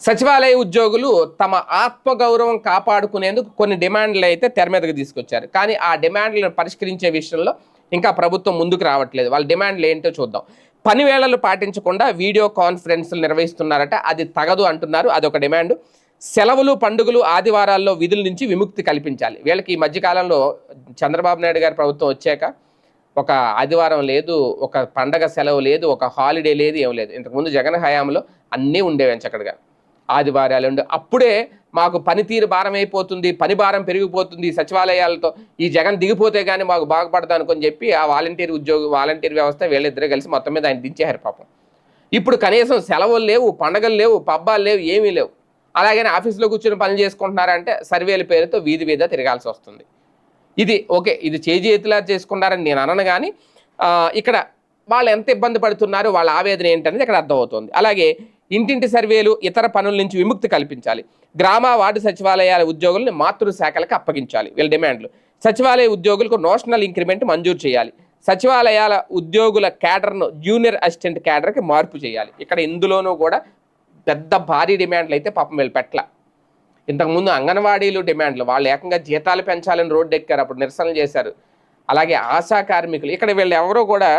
సచివాలయ ఉద్యోగులు తమ ఆత్మగౌరవం కాపాడుకునేందుకు కొన్ని డిమాండ్లు అయితే తెర మీదకి తీసుకొచ్చారు. కానీ ఆ డిమాండ్లను పరిష్కరించే విషయంలో ఇంకా ప్రభుత్వం ముందుకు రావట్లేదు. వాళ్ళ డిమాండ్లు ఏంటో చూద్దాం. పని వేళలు పాటించకుండా వీడియో కాన్ఫరెన్స్లు నిర్వహిస్తున్నారట. అది తగదు అంటున్నారు. అదొక డిమాండ్. సెలవులు పండుగలు ఆదివారాల్లో విధుల నుంచి విముక్తి కల్పించాలి. వీళ్ళకి ఈ మధ్యకాలంలో చంద్రబాబు నాయుడు గారి ప్రభుత్వం వచ్చాక ఒక ఆదివారం లేదు ఒక పండగ సెలవు లేదు ఒక హాలిడే లేదు ఏం లేదు. ఇంతకుముందు జగన్ హయాంలో అన్నీ ఉండేవి చక్కడగా ఆదివారాలు అప్పుడే మాకు పనితీరు భారం అయిపోతుంది పని భారం పెరిగిపోతుంది సచివాలయాలతో. ఈ జగన్ దిగిపోతే కానీ మాకు బాగుపడదు అనుకొని చెప్పి ఆ వాలంటీర్ ఉద్యోగ వాలంటీర్ వ్యవస్థ వీళ్ళిద్దరూ కలిసి మొత్తం మీద ఆయన దించేశారు పాపం. ఇప్పుడు కనీసం సెలవులు లేవు పండగలు లేవు పబ్బాలు లేవు ఏమీ లేవు. అలాగని ఆఫీస్లో కూర్చొని పని చేసుకుంటున్నారంటే సర్వేల పేరుతో వీధి వీధ తిరగాల్సి వస్తుంది. ఇది ఓకే ఇది చేజేతులా చేసుకున్నారని నేను అనను కానీ ఇక్కడ వాళ్ళు ఎంత ఇబ్బంది పడుతున్నారు వాళ్ళ ఆవేదన ఏంటనేది ఇక్కడ అర్థమవుతుంది. అలాగే ఇంటింటి సర్వేలు ఇతర పనుల నుంచి విముక్తి కల్పించాలి. గ్రామ వార్డు సచివాలయాల ఉద్యోగులను మాతృ శాఖలకు అప్పగించాలి. వీళ్ళ డిమాండ్లు. సచివాలయ ఉద్యోగులకు నోషనల్ ఇంక్రిమెంట్ మంజూరు చేయాలి. సచివాలయాల ఉద్యోగుల క్యాడర్ను జూనియర్ అసిస్టెంట్ క్యాడర్కి మార్పు చేయాలి. ఇక్కడ ఇందులోనూ కూడా పెద్ద భారీ డిమాండ్లు అయితే పాపం వీళ్ళు పెట్టల ఇంతకుముందు అంగన్వాడీలు డిమాండ్లు. వాళ్ళు ఏకంగా జీతాలు పెంచాలని రోడ్డు ఎక్కారు. అప్పుడు నిరసనలు చేశారు. అలాగే ఆశా కార్మికులు. ఇక్కడ వీళ్ళు ఎవరో కూడా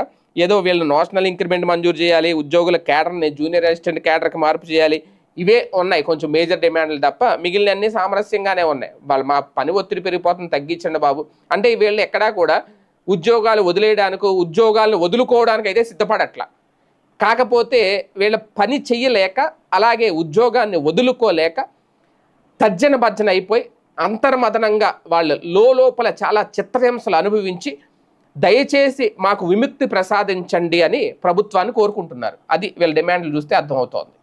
ఏదో వీళ్ళు నేషనల్ ఇంక్రిమెంట్ మంజూరు చేయాలి ఉద్యోగుల క్యాడర్ని జూనియర్ అసిస్టెంట్ క్యాడర్కి మార్పు చేయాలి. ఇవే ఉన్నాయి కొంచెం మేజర్ డిమాండ్లు తప్ప మిగిలిన అన్ని సామరస్యంగానే ఉన్నాయి. వాళ్ళు మా పని ఒత్తిడి పెరిగిపోతుంది తగ్గించండి బాబు. అంటే వీళ్ళు ఎక్కడా కూడా ఉద్యోగాలు వదిలేయడానికి ఉద్యోగాలను వదులుకోవడానికి అయితే సిద్ధపడట్లా. కాకపోతే వీళ్ళ పని చెయ్యలేక అలాగే ఉద్యోగాన్ని వదులుకోలేక తర్జన భర్జన అయిపోయి అంతర్మదనంగా వాళ్ళు లోపల చాలా చిత్రహింసలు అనుభవించి దయచేసి మాకు విముక్తి ప్రసాదించండి అని ప్రభుత్వాన్ని కోరుకుంటున్నారు. అది వీళ్ళ డిమాండ్లు చూస్తే అర్థమవుతోంది.